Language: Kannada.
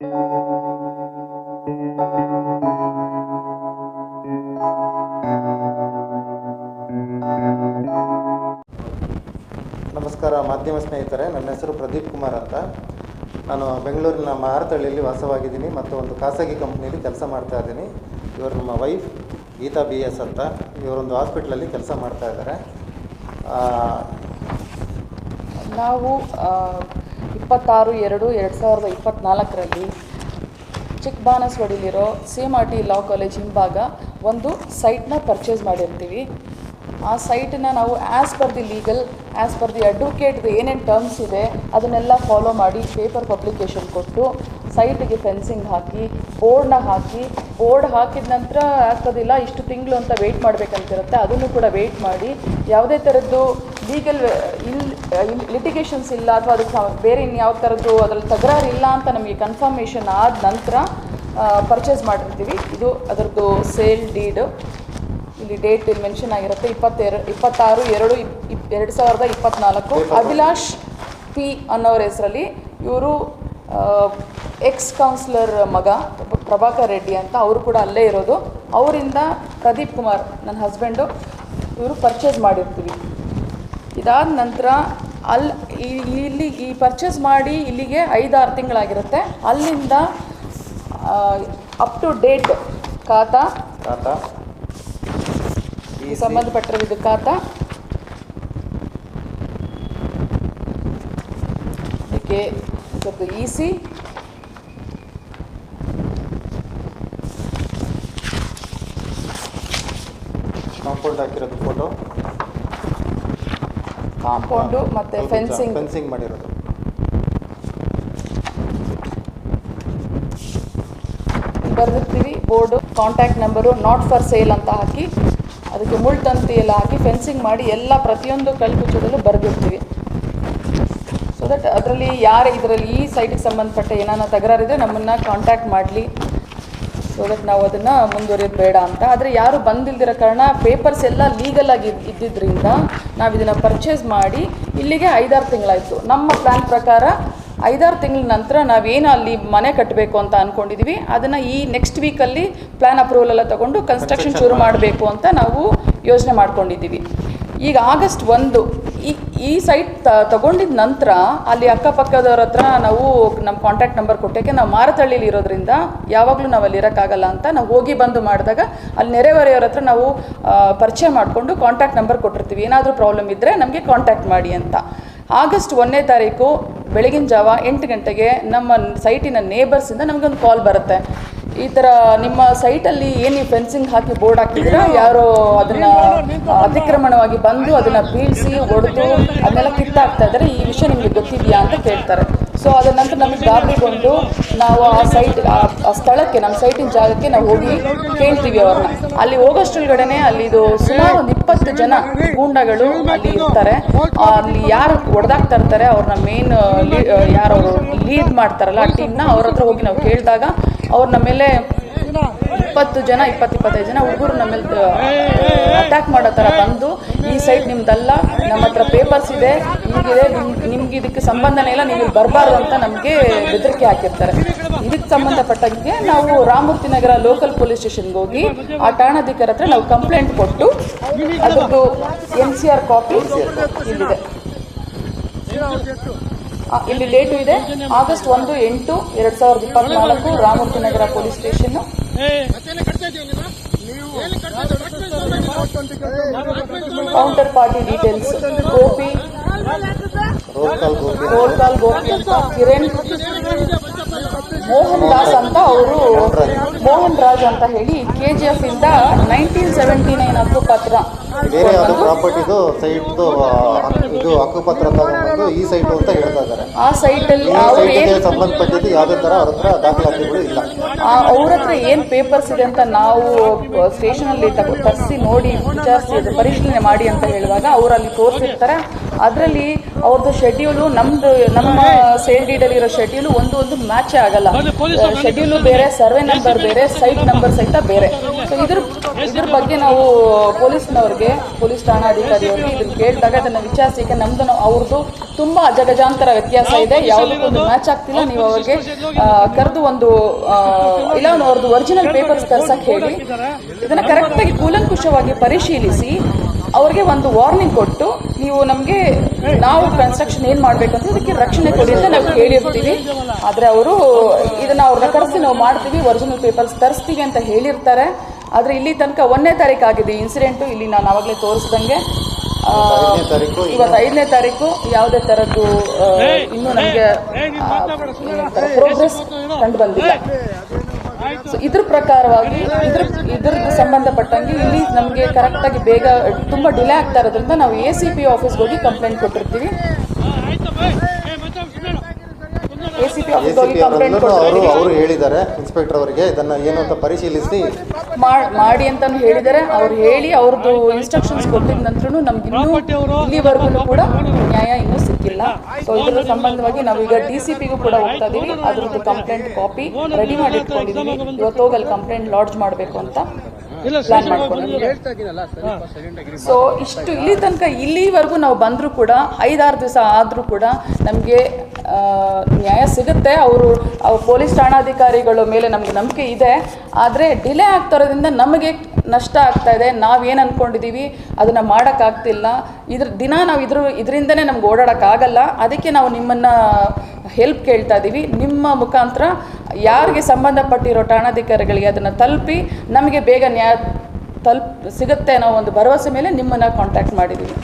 ನಮಸ್ಕಾರ, ಮಾಧ್ಯಮ ಸ್ನೇಹಿತರೆ. ನನ್ನ ಹೆಸರು ಪ್ರದೀಪ್ ಕುಮಾರ್ ಅಂತ. ನಾನು ಬೆಂಗಳೂರಿನ ಮಾರತಳ್ಳಿಯಲ್ಲಿ ವಾಸವಾಗಿದ್ದೀನಿ ಮತ್ತು ಒಂದು ಖಾಸಗಿ ಕಂಪ್ನಿಯಲ್ಲಿ ಕೆಲಸ ಮಾಡ್ತಾ ಇದ್ದೀನಿ. ಇವರು ನಮ್ಮ ವೈಫ್, ಗೀತಾ ಬಿ ಎಸ್ ಅಂತ. ಇವರೊಂದು ಹಾಸ್ಪಿಟ್ಲಲ್ಲಿ ಕೆಲಸ ಮಾಡ್ತಾ ಇದ್ದಾರೆ. ನಾವು ಇಪ್ಪತ್ತಾರು ಎರಡು ಎರಡು ಸಾವಿರದ ಇಪ್ಪತ್ತ್ನಾಲ್ಕರಲ್ಲಿ ಚಿಕ್ಕಬಾಣಸ್ವಾಡಿಲಿರೋ C M R T law college ಹಿಂಭಾಗ ಒಂದು ಸೈಟ್ನ ಪರ್ಚೇಸ್ ಮಾಡಿರ್ತೀವಿ. ಆ ಸೈಟನ್ನ ನಾವು as per the legal as per the ಅಡ್ವೊಕೇಟ್ದು ಏನೇನು ಟರ್ಮ್ಸ್ ಇದೆ, ಅದನ್ನೆಲ್ಲ ಫಾಲೋ ಮಾಡಿ ಪೇಪರ್ ಪಬ್ಲಿಕೇಶನ್ ಕೊಟ್ಟು ಸೈಟಿಗೆ ಫೆನ್ಸಿಂಗ್ ಹಾಕಿ ಬೋರ್ಡ್ನ ಹಾಕಿ ಬೋರ್ಡ್ ಹಾಕಿದ ನಂತರ ಆಗ್ತದಿಲ್ಲ, ಇಷ್ಟು ತಿಂಗಳು ಅಂತ ವೆಯ್ಟ್ ಮಾಡಬೇಕಂತಿರುತ್ತೆ, ಅದನ್ನು ಕೂಡ ವೆಯ್ಟ್ ಮಾಡಿ, ಯಾವುದೇ ಥರದ್ದು ಲೀಗಲ್ ಇಲ್ಲಿ ಲಿಟಿಗೇಷನ್ಸ್ ಇಲ್ಲ ಅಥವಾ ಅದಕ್ಕೆ ಬೇರೆ ಇನ್ಯಾವ ಥರದ್ದು ಅದರಲ್ಲಿ ತಕರಾರು ಇಲ್ಲ ಅಂತ ನಮಗೆ ಕನ್ಫರ್ಮೇಷನ್ ಆದ ನಂತರ ಪರ್ಚೇಸ್ ಮಾಡಿರ್ತೀವಿ. ಇದು ಅದರದ್ದು ಸೇಲ್ ಡೀಡು ಇಲ್ಲಿ ಡೇಟ್ ಇಲ್ಲಿ ಮೆನ್ಷನ್ ಆಗಿರುತ್ತೆ. ಇಪ್ಪತ್ತೆರಡು ಇಪ್ಪತ್ತಾರು ಎರಡು ಇಪ್ ಇಪ್- ಎರಡು ಸಾವಿರದ ಇಪ್ಪತ್ತ್ನಾಲ್ಕು ಅಭಿಲಾಷ್ ಪಿ ಅನ್ನೋರ ಹೆಸರಲ್ಲಿ ಇವರು ಎಕ್ಸ್ ಕೌನ್ಸಿಲರ್ ಮಗ ಪ್ರಭಾಕರ್ ರೆಡ್ಡಿ ಅಂತ ಅವರು ಕೂಡ ಅಲ್ಲೇ ಇರೋದು. ಅವರಿಂದ ಪ್ರದೀಪ್ ಕುಮಾರ್ ನನ್ನ ಹಸ್ಬೆಂಡು ಇವರು ಪರ್ಚೇಸ್ ಮಾಡಿರ್ತೀವಿ. ಇದಾದ ನಂತರ ಅಲ್ಲಿ ಇಲ್ಲಿ ಈ ಪರ್ಚೇಸ್ ಮಾಡಿ ಇಲ್ಲಿಗೆ ಐದಾರು ತಿಂಗಳಾಗಿರುತ್ತೆ. ಅಲ್ಲಿಂದ ಅಪ್ ಟು ಡೇಟ್ ಖಾತಾ. ಖಾತಾ. ಈ ಸಂಬಂಧಪಟ್ಟಿರೋ ಇದು ಖಾತಾ. ಇದಕ್ಕೆ ಸ್ವಲ್ಪ ಇ ಸಿ ಹಾಕಿರೋದು ಫೋಟೋ ಕಾಂಪೌಂಡು ಮತ್ತು ಫೆನ್ಸಿಂಗ್. ಫೆನ್ಸಿಂಗ್ ಮಾಡಿರೋದು. ಬರೆದಿರ್ತೀವಿ board contact number not for sale ಅಂತ ಹಾಕಿ ಅದಕ್ಕೆ ಮುಳ್ತಂತಿ ಎಲ್ಲ ಹಾಕಿ ಫೆನ್ಸಿಂಗ್ ಮಾಡಿ ಎಲ್ಲ ಪ್ರತಿಯೊಂದು ಕಲ್ಕುಚ್ಚದಲ್ಲೂ ಬರೆದಿರ್ತೀವಿ. ಸೊ ದಟ್ ಅದರಲ್ಲಿ ಯಾರು ಇದರಲ್ಲಿ ಈ ಸೈಟಿಗೆ ಸಂಬಂಧಪಟ್ಟ ಏನಾನ ತಕರಾರಿದ್ರೆ ನಮ್ಮನ್ನು ಕಾಂಟ್ಯಾಕ್ಟ್ ಮಾಡಲಿ. ಸೊ ಅದಕ್ಕೆ ನಾವು ಅದನ್ನು ಮುಂದುವರಿಯೋದು ಬೇಡ ಅಂತ. ಆದರೆ ಯಾರು ಬಂದಿಲ್ದಿರೋ ಕಾರಣ ಪೇಪರ್ಸ್ ಎಲ್ಲ ಲೀಗಲ್ ಆಗಿ ಇದ್ದಿದ್ದರಿಂದ ನಾವು ಇದನ್ನು ಪರ್ಚೇಸ್ ಮಾಡಿ ಇಲ್ಲಿಗೆ ಐದಾರು ತಿಂಗಳಾಯಿತು. ನಮ್ಮ ಪ್ಲ್ಯಾನ್ ಪ್ರಕಾರ ಐದಾರು ತಿಂಗಳ ನಂತರ ನಾವೇನು ಅಲ್ಲಿ ಮನೆ ಕಟ್ಟಬೇಕು ಅಂತ ಅಂದ್ಕೊಂಡಿದ್ವಿ ಅದನ್ನು ಈ ನೆಕ್ಸ್ಟ್ ವೀಕಲ್ಲಿ ಪ್ಲ್ಯಾನ್ ಅಪ್ರೂವಲ್ ಎಲ್ಲ ತೊಗೊಂಡು ಕನ್ಸ್ಟ್ರಕ್ಷನ್ ಶುರು ಮಾಡಬೇಕು. ಅಂತ ನಾವು ಯೋಚನೆ ಮಾಡ್ಕೊಂಡಿದ್ದೀವಿ ಈಗ ಆಗಸ್ಟ್ ಒಂದು ಈ ಸೈಟ್ ತ, ತಗೊಂಡಿದ ನಂತರ ಅಲ್ಲಿ ಅಕ್ಕಪಕ್ಕದವ್ರ ಹತ್ರ ನಾವು ನಮ್ಮ ಕಾಂಟ್ಯಾಕ್ಟ್ ನಂಬರ್ ಕೊಟ್ಟಕ್ಕೆ ನಾವು ಮಾರತಳ್ಳಿಲಿ ಇರೋದ್ರಿಂದ ಯಾವಾಗಲೂ ನಾವು ಅಲ್ಲಿ ಇರೋಕ್ಕಾಗಲ್ಲ ಅಂತ ನಾವು ಹೋಗಿ ಬಂದು ಮಾಡಿದಾಗ ಅಲ್ಲಿ ನೆರೆಹೊರೆಯವ್ರ ಹತ್ರ ನಾವು ಪರಿಚಯ ಮಾಡಿಕೊಂಡು ಕಾಂಟ್ಯಾಕ್ಟ್ ನಂಬರ್ ಕೊಟ್ಟಿರ್ತೀವಿ. ಏನಾದರೂ ಪ್ರಾಬ್ಲಮ್ ಇದ್ದರೆ ನಮಗೆ ಕಾಂಟ್ಯಾಕ್ಟ್ ಮಾಡಿ ಅಂತ. ಆಗಸ್ಟ್ ಒಂದನೇ ತಾರೀಕು ಬೆಳಗಿನ ಜಾವ ಎಂಟು ಗಂಟೆಗೆ ನಮ್ಮ ಸೈಟಿನ ನೇಬರ್ಸಿಂದ ನಮಗೊಂದು ಕಾಲ್ ಬರುತ್ತೆ. ಈ ಥರ ನಿಮ್ಮ ಸೈಟಲ್ಲಿ ಏನು ಫೆನ್ಸಿಂಗ್ ಹಾಕಿ ಬೋರ್ಡ್ ಹಾಕಿದ್ರೆ ಯಾರೋ ಅದನ್ನ ಅತಿಕ್ರಮಣವಾಗಿ ಬಂದು ಅದನ್ನ ಬೀಳಿಸಿ ಹೊಡೆದು ಅದನ್ನೆಲ್ಲ ಕಿತ್ತಾಕ್ತಾ ಇದ್ದಾರೆ. ಈ ವಿಷಯ ನಿಮಗೆ ಗೊತ್ತಿದೆಯಾ ಅಂತ ಕೇಳ್ತಾರೆ. ಸೊ ಅದ ನಂತರ ನಮಗೆ ಗಾಬರಿಗೊಂಡು ನಾವು ಆ ಸೈಟ್ ಆ ಸ್ಥಳಕ್ಕೆ ನಮ್ಮ ಸೈಟಿನ ಜಾಗಕ್ಕೆ ನಾವು ಹೋಗಿ ಕೇಳ್ತೀವಿ ಅವ್ರನ್ನ. ಅಲ್ಲಿ ಹೋಗೋಷ್ಟೊಳಗಡೆನೆ ಅಲ್ಲಿ ಇದು ಸುಮಾರು ಒಂದು ಇಪ್ಪತ್ತು ಜನ ಗೂಂಡಗಳು ಅಲ್ಲಿ ಇರ್ತಾರೆ. ಅಲ್ಲಿ ಯಾರು ಹೊಡೆದಾಗ್ತಾ ಇರ್ತಾರೆ ಅವ್ರನ್ನ ಮೇನ್ ಯಾರು ಲೀಡ್ ಮಾಡ್ತಾರಲ್ಲ ಆ ಟೀಮ್ನ ಅವ್ರ ಹತ್ರ ಹೋಗಿ ನಾವು ಕೇಳಿದಾಗ ಅವ್ರು ನಮ್ಮ ಮೇಲೆ ಇಪ್ಪತ್ತು ಜನ, ಇಪ್ಪತ್ತು, ಇಪ್ಪತ್ತೈದು ಜನ ಹುಡುಗರು ನಮ್ಮ ಮೇಲೆ ಅಟ್ಯಾಕ್ ಮಾಡೋ ಥರ ಬಂದು ಈ ಸೈಡ್ ನಿಮ್ದಲ್ಲ, ನಮ್ಮ ಹತ್ರ ಪೇಪರ್ಸ್ ಇದೆ, ಹೀಗಿದೆ, ನಿಮ್, ನಿಮ್ಗೆ ಇದಕ್ಕೆ ಸಂಬಂಧನೇ ಇಲ್ಲ, ನೀವು ಬರಬಾರ್ದು ಅಂತ ನಮಗೆ ಬೆದರಿಕೆ ಹಾಕಿರ್ತಾರೆ. ಇದಕ್ಕೆ ಸಂಬಂಧಪಟ್ಟಂಗೆ ನಾವು ರಾಮಮೂರ್ತಿ ನಗರ ಲೋಕಲ್ ಪೊಲೀಸ್ ಸ್ಟೇಷನ್ಗೆ ಹೋಗಿ, ಆ ಠಾಣಾಧಿಕಾರಿ ಹತ್ರ ನಾವು ಕಂಪ್ಲೇಂಟ್ ಕೊಟ್ಟು, ಅದರದ್ದು ಎನ್ ಸಿ ಆರ್ ಕಾಪಿ ಇಲ್ಲಿದೆ. ಇಲ್ಲಿ ಡೇಟು ಇದೆ. ಆಗಸ್ಟ್ ಒಂದು ಎಂಟು ಎರಡು ಸಾವಿರದ ಇಪ್ಪತ್ನಾಲ್ಕು Ramamurthy Nagar police station. Counter party details Gopi roll call Gopi ಅಂತ ಕಿರಣ್ ಮೋಹನ್ ದಾಸ್ ಅಂತ ಅವರು ಮೋಹನ್ ರಾಜ್ ಅಂತ ಹೇಳಿ ಕೆ ಜಿ ಎಫ್ ಇಂದ ನೈನ್ಟೀನ್ ಸೆವೆಂಟಿ ನೈನ್ ಹಕ್ಕುಪತ್ರ ಬೇರೆ ಯಾವುದೋ ಪ್ರಾಪರ್ಟಿದು ಸೈಟ್ದು ಇದು ಹಕ್ಕುಪತ್ರ ತಗೊಂಡ್ಬಂದು ಈ ಸೈಟು ಅಂತ ಹೇಳ್ತಾ ಇದ್ದಾರೆ. ಆ ಸೈಟಲ್ಲಿ ಅಲ್ಲಿ ಅವ್ರು ಸಂಬಂಧಪಟ್ಟಿದ್ದು ಯಾವುದೇ ಥರ ಅವ್ರ ಹತ್ರ ದಾಖಲಾತಿಗಳು ಇಲ್ಲ. ಅವ್ರ ಹತ್ರ ಏನು ಪೇಪರ್ಸ್ ಇದೆ ಅಂತ ನಾವು ಸ್ಟೇಷನ್ ಅಲ್ಲಿ ತರಿಸಿ ನೋಡಿ ವಿಚಾರಿಸಿ ಪರಿಶೀಲನೆ ಮಾಡಿ ಅಂತ ಹೇಳುವಾಗ ಅವರಲ್ಲಿ ಅಲ್ಲಿ ತೋರಿಸಿರ್ತಾರೆ. ಅದರಲ್ಲಿ ಅವ್ರದ್ದು ಶೆಡ್ಯೂಲು ನಮ್ದು ನಮ್ಮ ಸೇಲ್ ಡೀಡಲ್ಲಿ ಇರೋ ಶೆಡ್ಯೂಲು ಒಂದು ಒಂದು ಮ್ಯಾಚ್ ಆಗಲ್ಲ. ಶೆಡ್ಯೂಲು ಬೇರೆ ಸರ್ವೆ ನಂಬರ್ ಬೇರೆ ಸೈಟ್ ನಂಬರ್ ಸಹಿತ ಬೇರೆ. ಸೊ ಇದ್ರ ಇದ್ರ ಬಗ್ಗೆ ನಾವು ಪೊಲೀಸ್ನವ್ರಿಗೆ ಪೊಲೀಸ್ ಠಾಣಾಧಿಕಾರಿಯವ್ರಿಗೆ ಇದನ್ನ ಕೇಳಿದಾಗ ಅದನ್ನು ವಿಚಾರಿಸಿಕೆ ನಮ್ದು ಅವ್ರದ್ದು ತುಂಬ ಅಜಗಜಾಂತರ ವ್ಯತ್ಯಾಸ ಇದೆ. ಯಾವುದಕ್ಕೊಂದು ಮ್ಯಾಚ್ ಆಗ್ತಿಲ್ಲ ನೀವು ಅವ್ರಿಗೆ ಕರೆದು ಒಂದು ಇಲ್ಲ ಅವ್ರದ್ದು ಒರಿಜಿನಲ್ ಪೇಪರ್ಸ್ ತರ್ಸಕ್ಕೆ ಹೇಳಿ ಇದನ್ನು ಕರೆಕ್ಟಾಗಿ ಕೂಲಂಕುಷವಾಗಿ ಪರಿಶೀಲಿಸಿ ಅವ್ರಿಗೆ ಒಂದು ವಾರ್ನಿಂಗ್ ಕೊಟ್ಟು ನೀವು ನಮಗೆ ನಾವು ಕನ್ಸ್ಟ್ರಕ್ಷನ್ ಏನು ಮಾಡಬೇಕಂತ ಅದಕ್ಕೆ ರಕ್ಷಣೆ ಕೊಡಿ ಅಂತ ನಾವು ಕೇಳಿರ್ತೀವಿ. ಆದರೆ ಅವರು ಇದನ್ನು ಅವ್ರನ್ನ ಕರೆಸಿ ನಾವು ಮಾಡ್ತೀವಿ ಒರಿಜಿನಲ್ ಪೇಪರ್ಸ್ ತರಿಸ್ತೀವಿ ಅಂತ ಹೇಳಿರ್ತಾರೆ. ಆದರೆ ಇಲ್ಲಿ ತನಕ ಒಂದನೇ ತಾರೀಕು ಆಗಿದೆ ಇನ್ಸಿಡೆಂಟು ಇಲ್ಲಿ ನಾನು ಅವಾಗಲೇ ತೋರಿಸ್ದಂಗೆ. ಇವತ್ತು ಐದನೇ ತಾರೀಕು ಯಾವುದೇ ತರದ್ದು ಇನ್ನೂ ನಮಗೆ ಪ್ರೋಗ್ರೆಸ್ ಕಂಡು ಬಂದಿಲ್ಲ. ಇದ್ರ ಪ್ರಕಾರವಾಗಿ ಇದ್ರ ಇದ್ರ ಸಂಬಂಧಪಟ್ಟಂಗೆ ಇಲ್ಲಿ ನಮಗೆ ಕರೆಕ್ಟಾಗಿ ಬೇಗ ತುಂಬಾ ಡಿಲೇ ಆಗ್ತಾ ಇರೋದ್ರಿಂದ ನಾವು ಎ ಸಿ ಪಿ ಆಫೀಸ್ಗೆ ಹೋಗಿ ಕಂಪ್ಲೇಂಟ್ ಕೊಟ್ಟಿರ್ತೀವಿ. ಎ ಸಿ ಪಿ ಅವರು ಅವರು ಹೇಳಿದ್ದಾರೆ ಇನ್ಸ್ಪೆಕ್ಟರ್ ಅವರಿಗೆ ಇದನ್ನು ಏನು ಅಂತ ಪರಿಶೀಲಿಸಿ. ಮಾಡ್- ಮಾಡಿ ಅಂತಲೂ ಹೇಳಿದ್ದಾರೆ. ಅವ್ರು ಹೇಳಿ ಅವ್ರದ್ದು ಇನ್ಸ್ಟ್ರಕ್ಷನ್ಸ್ ಕೊಟ್ಟಿದ ನಂತರ ನಮ್ಗೆ ಇನ್ನೂ ಇಲ್ಲಿವರೆಗೂ ಕೂಡ ನ್ಯಾಯ ಇನ್ನೂ ಸಿಕ್ಕಿಲ್ಲ. ಸೊ ಇದ್ರ ಸಂಬಂಧವಾಗಿ ನಾವು ಈಗ ಡಿ ಸಿ ಪಿಗೂ ಕೂಡ ಹೋಗ್ತಾ ಇದೀವಿ. ಅದ್ರದ್ದು ಕಂಪ್ಲೇಂಟ್ ಕಾಪಿ ರೆಡಿ ಮಾಡಿ ಇವತ್ತು ಹೋಗಿ ಅಲ್ಲಿ ಕಂಪ್ಲೇಂಟ್ ಲಾಡ್ಜ್ ಮಾಡಬೇಕು ಅಂತ ಪ್ಲಾನ್ ಮಾಡ್ಕೊಂಡಿದ್ದೀವಿ ಸೊ ಇಷ್ಟು ಇಲ್ಲಿ ತನಕ ಇಲ್ಲಿವರೆಗೂ ನಾವು ಬಂದರೂ ಕೂಡ ಐದಾರು ದಿವಸ ಆದರೂ ಕೂಡ ನಮಗೆ ನ್ಯಾಯ ಸಿಗುತ್ತೆ. ಅವರು ಪೊಲೀಸ್ ಠಾಣಾಧಿಕಾರಿಗಳ ಮೇಲೆ ನಮಗೆ ನಂಬಿಕೆ ಇದೆ. ಆದರೆ ಡಿಲೇ ಆಗ್ತಾ ಇರೋದ್ರಿಂದ ನಮಗೆ ನಷ್ಟ ಆಗ್ತಾ ಇದೆ. ನಾವೇನು ಅಂದ್ಕೊಂಡಿದ್ದೀವಿ ಅದನ್ನು ಮಾಡೋಕ್ಕಾಗ್ತಿಲ್ಲ ಇದ್ರ, ದಿನ ನಾವು ಇದ್ರ, ಇದರಿಂದನೇ ನಮ್ಗೆ ಓಡಾಡೋಕ್ಕಾಗಲ್ಲ ಅದಕ್ಕೆ ನಾವು ನಿಮ್ಮನ್ನು ಹೆಲ್ಪ್ ಕೇಳ್ತಾ ಇದ್ದೀವಿ ನಿಮ್ಮ ಮುಖಾಂತರ ಯಾರಿಗೆ ಸಂಬಂಧಪಟ್ಟಿರೋ ಠಾಣಾಧಿಕಾರಿಗಳಿಗೆ ಅದನ್ನು ತಲುಪಿ ನಮಗೆ ಬೇಗ ನ್ಯಾಯ ತಲುಪ್, ಸಿಗುತ್ತೆ ಅನ್ನೋ ಒಂದು ಭರವಸೆ ಮೇಲೆ ನಿಮ್ಮನ್ನು ಕಾಂಟ್ಯಾಕ್ಟ್ ಮಾಡಿದ್ದೀವಿ